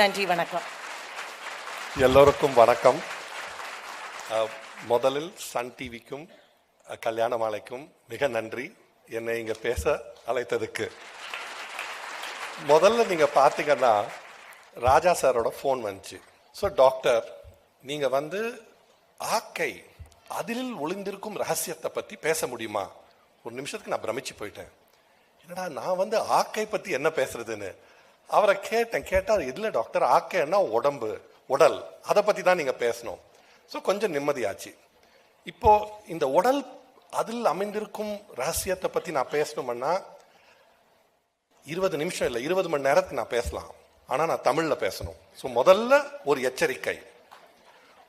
நன்றி வணக்கம். எல்லோருக்கும் வணக்கம். முதலில் சன் டிவிக்கும் கல்யாண மாலைக்கும் மிக நன்றி. என்னை இங்கே பேச அழைத்ததுக்கு. முதல்ல நீங்கள் பார்த்தீங்கன்னா ராஜா சாரோட ஃபோன் வந்துச்சு. ஸோ டாக்டர் நீங்கள் வந்து ஆக்கை அதில் ஒளிந்திருக்கும் ரகசியத்தை பற்றி பேச முடியுமா? ஒரு நிமிஷத்துக்கு நான் பிரமிச்சு போயிட்டேன். என்னடா நான் வந்து ஆக்கை பற்றி என்ன பேசுறதுன்னு? அவரை கேட்டேன் கேட்டால் இதில் டாக்டர் ஆக்கைன்னா உடம்பு உடல். அதை பற்றி தான் நீங்கள் பேசணும். ஸோ கொஞ்சம் நிம்மதியாச்சு. இப்போ இந்த உடல் அதில் அமைந்திருக்கும் ரகசியத்தை பற்றி நான் பேசணும்னா இருபது நிமிஷம் இல்லை இருபது மணி நேரத்துக்கு நான் பேசலாம். ஆனால் நான் தமிழில் பேசணும். ஸோ முதல்ல ஒரு எச்சரிக்கை.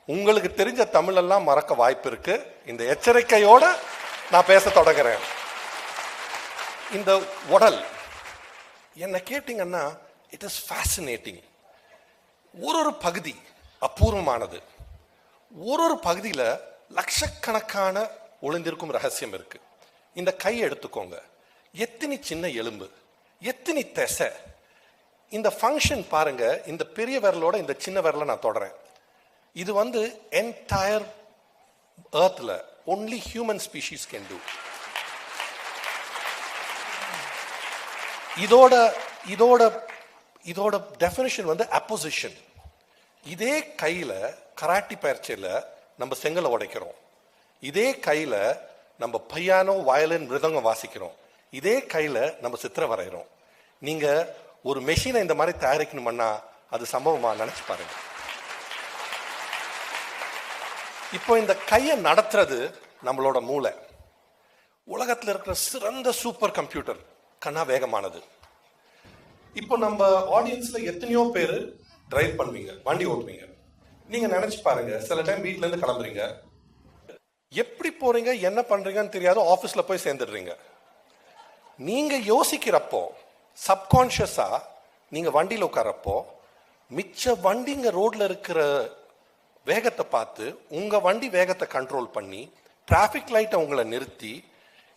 உங்களுக்கு தெரிஞ்ச தமிழெல்லாம் மறக்க வாய்ப்பு இருக்கு. இந்த எச்சரிக்கையோட நான் பேச தொடங்குறேன். இந்த உடல் என்னை கேட்டிங்கன்னா இட் இஸ் ஃபேசினேட்டிங் ஒரு ஒரு பகுதி அபூர்வமானது. ஒரு ஒரு பகுதியில் லட்சக்கணக்கான ஒளிந்திருக்கும் ரகசியம் இருக்கு. இந்த கை எடுத்துக்கோங்க. எத்தனை சின்ன எலும்பு எத்தனை திசை. இந்த ஃபங்க்ஷன் பாருங்க இந்த பெரிய விரலோட இந்த சின்ன விரலை நான் தொடறேன். இது வந்து entire ஏர்த்தில் only human species can do இதோட இதோட இதோட டெஃபினேஷன் வந்து அப்போசிஷன் இதே கையில் கராட்டி பயிற்சியில் நம்ம செங்கலை உடைக்கிறோம். இதே கையில் நம்ம பையானோ வயலின் மிருதங்கம் வாசிக்கிறோம். இதே கையில் நம்ம சித்திரை வரைகிறோம். நீங்கள் ஒரு மெஷினை இந்த மாதிரி தயாரிக்கணுமன்னா அது சம்பவமா நினச்சி பாருங்க. இப்போ இந்த கையை நடத்துறது நம்மளோட மூளை. உலகத்தில் இருக்கிற சிறந்த சூப்பர் கம்ப்யூட்டர் கண்ணா வேகமானது. இப்போ நம்ம ஆடியன்ஸ்ல எத்தனையோ பேர் டிரைவ் பண்ணுவீங்க வண்டி ஓட்டுவீங்க. நீங்க நினைச்சு பாருங்க சில டைம் வீட்ல இருந்து கிளம்புறீங்க. எப்படி போறீங்க என்ன பண்றீங்கன்னு தெரியாத ஆஃபீஸில் போய் சேர்ந்துடுறீங்க. நீங்க யோசிக்கிறப்போ சப்கான்ஷியஸா நீங்க வண்டியில் உட்காரப்போ மிச்ச வண்டிங்க ரோட்ல இருக்கிற வேகத்தை பார்த்து உங்க வண்டி வேகத்தை கண்ட்ரோல் பண்ணி டிராஃபிக் லைட்டை உங்களை நிறுத்தி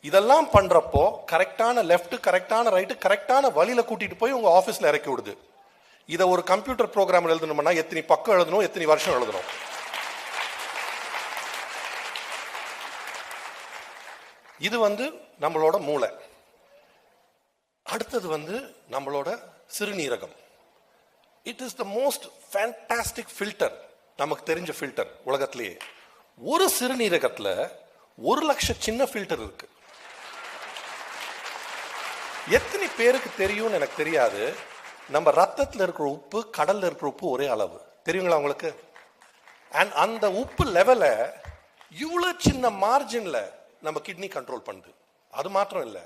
இதெல்லாம் பண்ணுறப்போ கரெக்டான லெஃப்ட் கரெக்டான ரைட்டு கரெக்டான வழியில் கூட்டிகிட்டு போய் உங்கள் ஆஃபீஸில் இறக்கி விடுது. இதை ஒரு கம்ப்யூட்டர் ப்ரோக்ராம் எழுதணும்னா எத்தனை பக்கம் எழுதணும் எத்தனை வருஷம் எழுதணும்? இது வந்து நம்மளோட மூளை. அடுத்தது வந்து நம்மளோட சிறுநீரகம். It is the most fantastic filter நமக்கு தெரிஞ்ச ஃபில்டர் உலகத்திலேயே. ஒரு சிறுநீரகத்தில் ஒரு லட்சம் சின்ன ஃபில்டர் இருக்குது எத்தனை பேருக்கு தெரியும்னு எனக்கு தெரியாது. நம்ம ரத்தத்தில் இருக்கிற உப்பு கடலில் இருக்கிற உப்பு ஒரே அளவு. தெரியுங்களா உங்களுக்கு? அண்ட் அந்த உப்பு லெவலை இவ்வளோ சின்ன மார்ஜினில் நம்ம கிட்னி கண்ட்ரோல் பண்ணுது. அது மாத்திரம் இல்லை.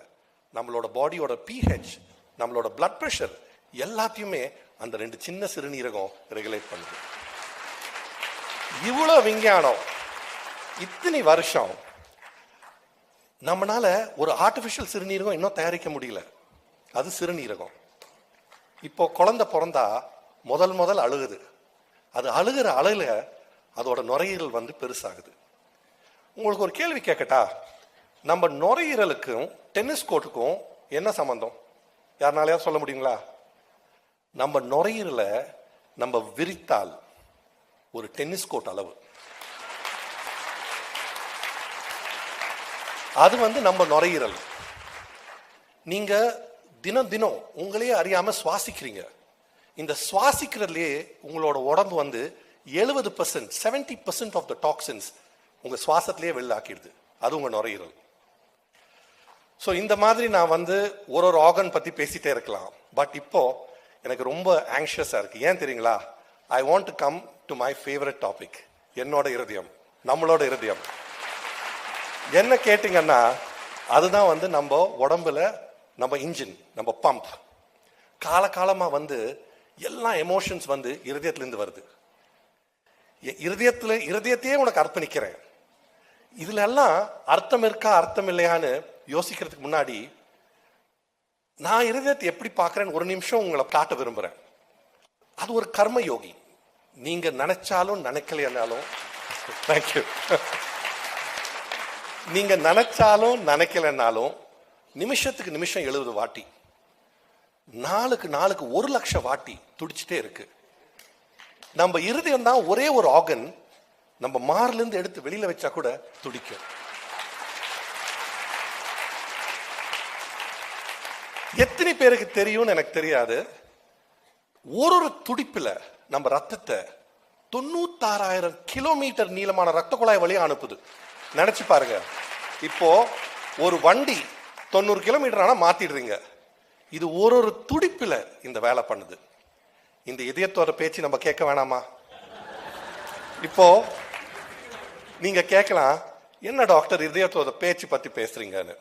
நம்மளோட பாடியோட பிஹெச் நம்மளோட பிளட் ப்ரெஷர் எல்லாத்தையுமே அந்த ரெண்டு சின்ன சிறுநீரகம் ரெகுலேட் பண்ணுது. இவ்வளோ விஞ்ஞானம் இத்தனை வருஷம் நம்மளால ஒரு ஆர்டிஃபிஷியல் சிறுநீரகம் இன்னும் தயாரிக்க முடியல. அது சிறுநீரகம். இப்போ குழந்தை பிறந்தா முதல் முதல் அழுகுது. அது அழுகிற அழுகில் அதோட நுரையீரல் வந்து பெருசாகுது. உங்களுக்கு ஒரு கேள்வி கேட்கட்டா? நம்ம நுரையீரலுக்கும் டென்னிஸ் கோர்ட்டுக்கும் என்ன சம்பந்தம்? யாருனாலையா சொல்ல முடியுங்களா? நம்ம நுரையீரலை நம்ம விரித்தால் ஒரு டென்னிஸ் கோர்ட் அளவு. அது வந்து நம்ம நுரையீரல். நீங்க தினம் தினம் உங்களையே அறியாம சுவாசிக்கிறீங்க. இந்த சுவாசிக்கிறதுலயே உங்களோட உடம்பு வந்து எழுபது percent seventy percent of the toxins உங்க சுவாசத்திலேயே வெளில ஆக்கிடுது அது உங்க நுரையீரல். ஸோ இந்த மாதிரி நான் வந்து ஒரு ஒரு ஆர்கன் பத்தி பேசிட்டே இருக்கலாம். பட் இப்போ எனக்கு ரொம்ப ஆங்ஷியஸா இருக்கு. ஏன் தெரியுங்களா? I want to come to my favourite topic என்னோட இருதயம். நம்மளோட இருதயம். என்ன கேட்டிங்கன்னா அதுதான் வந்து நம்ம உடம்புல நம்ம இன்ஜின் நம்ம பம்ப் காலகாலமாக வந்து எல்லா எமோஷன்ஸ் வந்து இருதயத்துலேருந்து வருது. எ- இருதயத்தையே உனக்கு அர்ப்பணிக்கிறேன். இதுல எல்லாம் அர்த்தம் இருக்கா அர்த்தம் இல்லையான்னு யோசிக்கிறதுக்கு முன்னாடி நான் இருதயத்தை எப்படி பார்க்குறேன்னு ஒரு நிமிஷம் உங்களை காட்ட விரும்புகிறேன் அது ஒரு கர்ம யோகி நீங்கள் நினைச்சாலும் நினைக்கலையானாலும் தேங்க்யூ நீங்க நினைச்சாலும் நினைக்கலைன்னாலும் நிமிஷத்துக்கு நிமிஷம் எழுபது வாட்டி. நாளுக்கு நாளுக்கு ஒரு லட்சம் வாட்டி துடிச்சிட்டே இருக்கு. நம்ம இருதயம் தான் ஒரே ஒரு ஆகன் நம்ம மார்ல இருந்து எடுத்து வெளியில வச்சா கூட துடிக்கும். எத்தனை பேருக்கு தெரியும்னு எனக்கு தெரியாது. ஒரு ஒரு துடிப்புல நம்ம ரத்தத்தை தொண்ணூத்தாறாயிரம் கிலோமீட்டர் நீளமான ரத்த குழாய் வழியாக அனுப்புது. நினச்சி பாருங்க. இப்போ ஒரு வண்டி தொண்ணூறு கிலோமீட்டர் ஆனால் மாற்றிடுறீங்க இது ஒரு ஒரு துடிப்பில் இந்த வேலை பண்ணுது. இந்த இதயத்தோட பேச்சு நம்ம கேட்க வேணாமா? இப்போ நீங்கள் கேட்கலாம் என்ன டாக்டர் இதயத்தோட பேச்சு பற்றி பேசுறீங்கன்னு?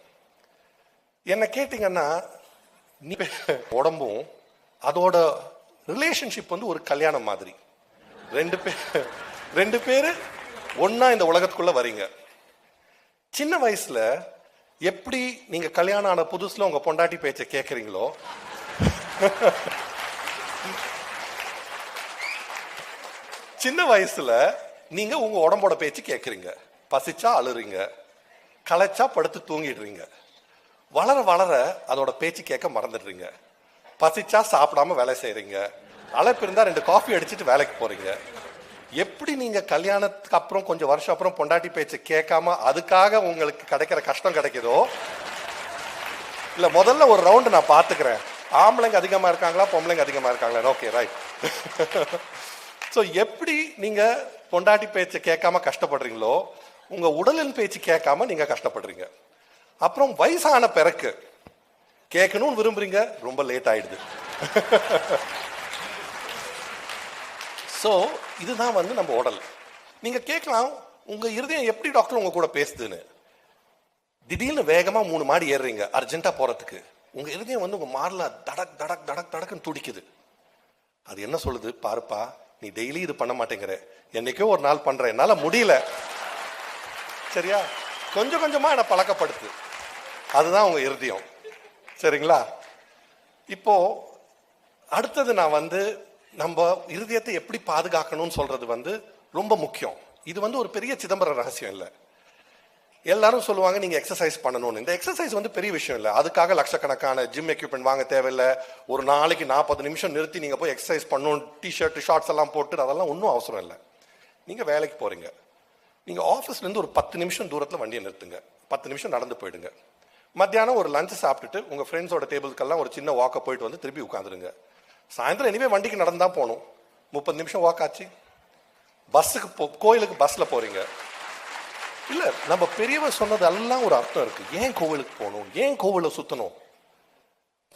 என்ன கேட்டிங்கன்னா நீ உடம்பும் அதோட ரிலேஷன்ஷிப் வந்து ஒரு கல்யாணம் மாதிரி. ரெண்டு பேர் ரெண்டு பேர் ஒன்றா இந்த உலகத்துக்குள்ளே வரீங்க. சின்ன வயசுல எப்படி நீங்க கல்யாணம் ஆன புதுசுல உங்க பொண்டாட்டி பேச்சை கேட்குறீங்களோ சின்ன வயசுல நீங்க உங்க உடம்போட பேச்சு கேட்குறீங்க பசிச்சா அழுறீங்க. களைச்சா படுத்து தூங்கிடுறீங்க. வளர வளர அதோட பேச்சு கேட்க மறந்துடுறீங்க. பசிச்சா சாப்பிடாம வேலை செய்யறீங்க அழைப்பு இருந்தா ரெண்டு காஃபி அடிச்சிட்டு வேலைக்கு போறீங்க. எப்படி நீங்க கல்யாணத்துக்கு அப்புறம் கொஞ்சம் வருஷம் அப்புறம் பொண்டாட்டி பேச்சு கேட்காம அதுக்காக உங்களுக்கு கிடைக்கிற கஷ்டம் கிடைக்குதோ? இல்ல முதல்ல ஒரு ரவுண்டு நான் பாத்துக்கிறேன் ஆம்பளைங்க அதிகமா இருக்காங்களா பொம்பளைங்க அதிகமா இருக்காங்களா? ஓகே ரைட் ஸோ எப்படி நீங்க பொண்டாட்டி பேச்சு கேட்காம கஷ்டப்படுறீங்களோ உங்க உடலின் பேச்சு கேட்காம நீங்க கஷ்டப்படுறீங்க. அப்புறம் வயசான பிறகு கேட்கணும்னு விரும்புறீங்க ரொம்ப லேட் ஆயிடுது. ஸோ இதுதான் வந்து நம்ம உடல். நீங்கள் கேட்கலாம் உங்கள் இருதயம் எப்படி டாக்டர் உங்கள் கூட பேசுதுன்னு. திடீர்னு வேகமாக மூணு மாடி ஏறுறீங்க அர்ஜென்ட்டாக போகிறதுக்கு உங்கள் இருதயம் வந்து உங்கள் மார்ல தடக் தடக் தடக் தடக்குன்னு துடிக்குது. அது என்ன சொல்லுது? பாருப்பா நீ டெய்லி இது பண்ண மாட்டேங்கிற. என்னைக்கோ ஒரு நாள் பண்ணுற என்னால் முடியல. சரியா? கொஞ்சம் கொஞ்சமாக என்னை பழக்கப்படுத்து. அதுதான் உங்கள் இருதயம். சரிங்களா? இப்போது அடுத்தது நான் வந்து நம்ம இருதயத்தை எப்படி பாதுகாக்கணும்னு சொல்றது வந்து ரொம்ப முக்கியம். இது வந்து ஒரு பெரிய சிதம்பரம் ரகசியம் இல்லை. எல்லாரும் சொல்லுவாங்க நீங்க எக்ஸசைஸ் பண்ணணும்னு. இந்த எக்ஸசைஸ் வந்து பெரிய விஷயம் இல்லை. அதுக்காக லட்சக்கணக்கான ஜிம் எக்யூப்மெண்ட் வாங்க தேவையில்லை. ஒரு நாளைக்கு நாற்பது நிமிஷம் நிறுத்தி நீங்க போய் எக்ஸசைஸ் பண்ணணும். டிஷர்ட் ஷார்ட்ஸ் எல்லாம் போட்டு அதெல்லாம் ஒன்றும் அவசரம் இல்லை. நீங்க வேலைக்கு போறீங்க. நீங்க ஆஃபீஸ்ல இருந்து ஒரு பத்து நிமிஷம் தூரத்தில் வண்டியை நிறுத்துங்க. பத்து நிமிஷம் நடந்து போயிடுங்க. மத்தியானம் ஒரு லஞ்ச் சாப்பிட்டுட்டு உங்க ஃப்ரெண்ட்ஸோட டேபிள்க்கெல்லாம் ஒரு சின்ன வாக்கை போயிட்டு வந்து திருப்பி உட்காந்துருங்க சாயந்தரம் இனிமேல் வண்டிக்கு நடந்தா போகணும். முப்பது நிமிஷம் வாக் ஆச்சு. பஸ்ஸுக்கு போ கோயிலுக்கு பஸ்ஸில் போகிறீங்க இல்லை நம்ம பெரியவர் சொன்னதெல்லாம் ஒரு அர்த்தம் இருக்குது ஏன் கோவிலுக்கு போகணும்? ஏன் கோவிலை சுற்றணும்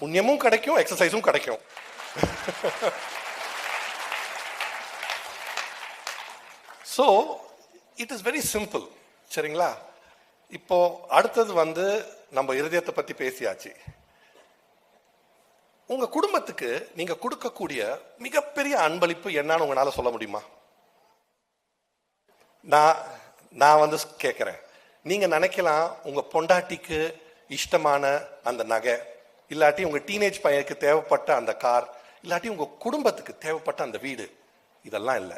புண்ணியமும் கிடைக்கும் எக்ஸசைஸும் கிடைக்கும். So it is very simple சரிங்களா? இப்போ அடுத்தது வந்து நம்ம இருதயத்தை பற்றி பேசியாச்சு. உங்க குடும்பத்துக்கு நீங்க கொடுக்கக்கூடிய மிகப்பெரிய அன்பளிப்பு என்னன்னு உங்களால சொல்ல முடியுமா? நான் நான் வந்து கேட்குறேன் நீங்க நினைக்கலாம் உங்க பொண்டாட்டிக்கு இஷ்டமான அந்த நகை இல்லாட்டி உங்க டீனேஜ் பையனுக்கு தேவைப்பட்ட அந்த கார் இல்லாட்டி உங்க குடும்பத்துக்கு தேவைப்பட்ட அந்த வீடு இதெல்லாம் இல்லை.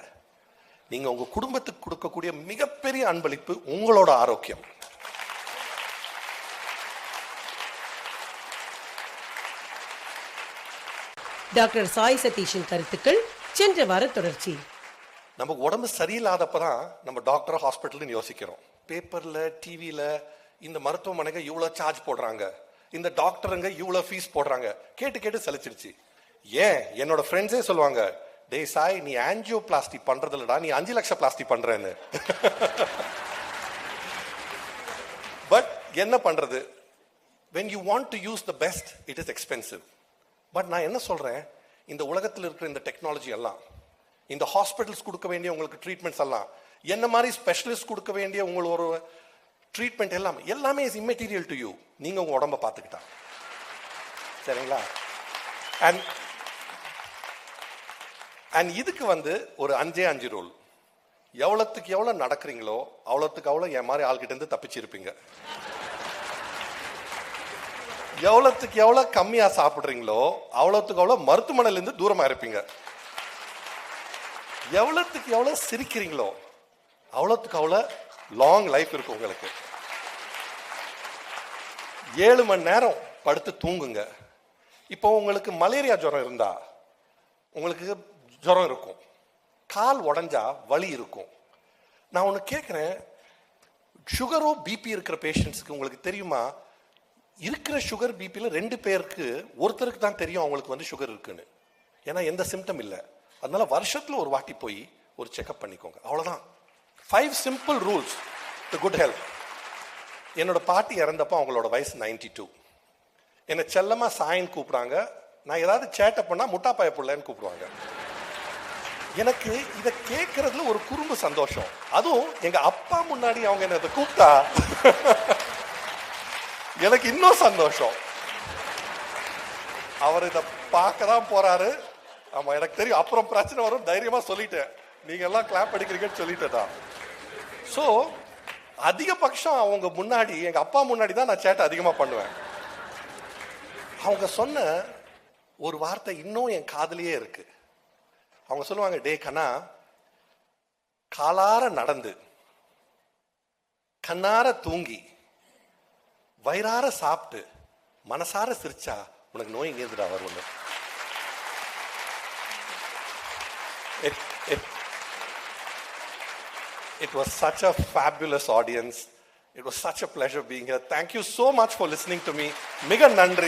நீங்க உங்க குடும்பத்துக்கு கொடுக்கக்கூடிய மிகப்பெரிய அன்பளிப்பு உங்களோட ஆரோக்கியம். டாக்டர் சாய் சதீஷின் கருத்துக்கள் சென்ற வார தொடர்ச்சி. நமக்கு உடம்பு சரியில்லாதப்ப தான் நம்ம டாக்டர் ஹாஸ்பிட்டல்னு யோசிக்கிறோம். பேப்பரில் டிவியில் இந்த மருத்துவமனைக்கு இவ்வளோ சார்ஜ் போடுறாங்க. இந்த டாக்டருங்க இவ்வளோ ஃபீஸ் போடுறாங்க. கேட்டு கேட்டு சலிச்சிருச்சு. ஏன்? என்னோட ஃப்ரெண்ட்ஸே சொல்லுவாங்க டே சாய் நீ ஆன்ஜியோ பிளாஸ்டி பண்ணுறதில்லடா நீ அஞ்சு லட்சம் பிளாஸ்டி பண்ணுறேன்னு பட் என்ன பண்ணுறது when you want to use the best it is expensive but நான் என்ன சொல்கிறேன் இந்த உலகத்தில் இருக்கிற இந்த டெக்னாலஜி எல்லாம் இந்த ஹாஸ்பிட்டல்ஸ் கொடுக்க வேண்டிய உங்களுக்கு ட்ரீட்மெண்ட்ஸ் எல்லாம் என்ன மாதிரி ஸ்பெஷலிஸ்ட் கொடுக்க வேண்டிய உங்களோட ஒரு ட்ரீட்மெண்ட் எல்லாம் எல்லாமே இஸ் இம்மெட்டீரியல் டு யூ நீங்கள் உங்கள் உடம்ப பார்த்துக்கிட்டா. சரிங்களா? அண்ட் அண்ட் இதுக்கு வந்து ஒரு அஞ்சே அஞ்சு ரூல் எவ்வளோத்துக்கு எவ்வளோ நடக்கிறீங்களோ அவ்வளோத்துக்கு அவ்வளோ என் மாதிரி ஆள்கிட்டேருந்து தப்பிச்சிருப்பீங்க. எவ்வளோத்துக்கு எவ்வளோ கம்மியாக சாப்பிட்றீங்களோ அவ்வளோத்துக்கு அவ்வளோ மருத்துவமனையில இருந்து இருப்பீங்க. எவ்வளோத்துக்கு எவ்வளோ சிரிக்கிறீங்களோ அவ்வளோத்துக்கு அவ்வளோ லாங் லைஃப் இருக்கும் உங்களுக்கு. ஏழு மணி நேரம் படுத்து தூங்குங்க. இப்போ உங்களுக்கு மலேரியா ஜுரம் இருந்தா உங்களுக்கு ஜுரம் இருக்கும். கால் உடஞ்சா வலி இருக்கும். நான் ஒன்று கேட்குறேன் சுகரோ பிபி இருக்கிற பேஷண்ட்ஸுக்கு உங்களுக்கு தெரியுமா? இருக்கிற சுகர் பிபியில் ரெண்டு பேருக்கு ஒருத்தருக்கு தான் தெரியும் அவங்களுக்கு வந்து சுகர் இருக்குன்னு. ஏன்னா எந்த சிம்டம் இல்லை. அதனால வருஷத்தில் ஒரு வாட்டி போய் ஒரு செக்அப் பண்ணிக்கோங்க. அவ்வளோதான் five simple rules to good health என்னோட பாட்டி இறந்தப்போ அவங்களோட வயசு 92 டூ என்னை செல்லமாக சாயின்னு கூப்பிடுறாங்க. நான் ஏதாவது சேட்டை பண்ணால் முட்டாப்பாய பிள்ளைன்னு கூப்பிடுவாங்க. எனக்கு இதை கேட்கறதுல ஒரு குறும்பு சந்தோஷம். அதுவும் எங்கள் அப்பா முன்னாடி அவங்க என்ன இதை கூப்பிட்டா எனக்கு இன்னும் சந்தோஷம். அவர் இதை பார்க்க தான் போறாரு. ஆமா எனக்கு தெரியும். அப்புறம் பிரச்சனை வரும். தைரியமா சொல்லிட்டேன். நீங்க எல்லாம் கிளாப் அடிக்கிறீங்கன்னு சொல்லிட்டேன் தான். ஸோ அதிகபட்சம் அவங்க முன்னாடி எங்க அப்பா முன்னாடி தான் நான் சேட்டை அதிகமா பண்ணுவேன். அவங்க சொன்ன ஒரு வார்த்தை இன்னும் என் காதலியே இருக்கு. அவங்க சொல்லுவாங்க டே கண்ணா காலார நடந்து கண்ணார தூங்கி வயிறார சாப்பிட்டு மனசார சிரிச்சா உனக்கு நோய் எங்கேருந்துடா வரும்னு it, it, it was such a fabulous audience. It was such a pleasure being here. Thank you so much for listening to me. மிக நன்றி